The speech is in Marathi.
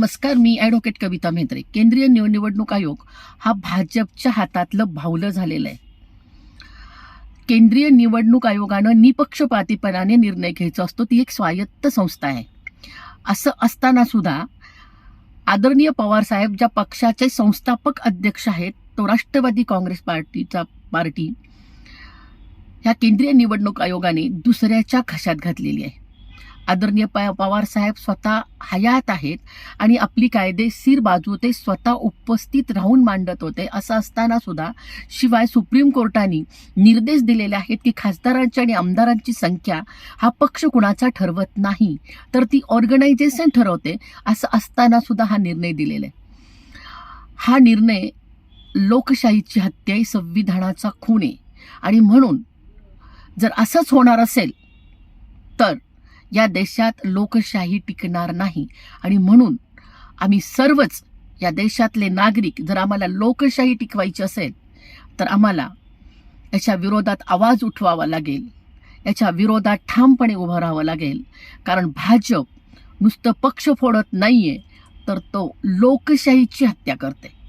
नमस्कार मी ॲडव्होकेट कविता म्हेत्रे. केंद्रीय निवडणूक आयोग हा भाजपच्या हातातलं भावलं झालेलं आहे. केंद्रीय निवडणूक आयोगानं निपक्षपातीपणाने निर्णय घ्यायचा असतो ती एक स्वायत्त संस्था आहे. असं असताना सुद्धा आदरणीय पवार साहेब ज्या पक्षाचे संस्थापक अध्यक्ष आहेत तो राष्ट्रवादी काँग्रेस पार्टीचा पार्टी ह्या केंद्रीय निवडणूक आयोगाने दुसऱ्याच्या खशात घातलेली आहे. आदरणीय प पवार साहेब स्वतः हयात आहेत आणि आपली कायदेशीर बाजू ते स्वतः उपस्थित राहून मांडत होते. असं असताना सुद्धा शिवाय सुप्रीम कोर्टाने निर्देश दिलेले आहेत की खासदारांची आणि आमदारांची संख्या हा पक्ष कुणाचा ठरवत नाही तर ती ऑर्गनायझेशन ठरवते असं असताना सुद्धा हा निर्णय दिलेला आहे. हा निर्णय लोकशाहीची हत्या आहे संविधानाचा खून आहे. आणि म्हणून जर असंच होणार असेल तर या देशात लोकशाही टिकणार नाही. आणि म्हणून आम्ही सर्वच या देशातले नागरिक जर आम्हाला लोकशाही टिकवायची असेल तर आम्हाला याच्या विरोधात आवाज उठवावा लागेल. याच्या विरोधात ठामपणे उभं राहावं लागेल. कारण भाजप नुसतं पक्ष फोडत नाहीये तर तो लोकशाहीची हत्या करते.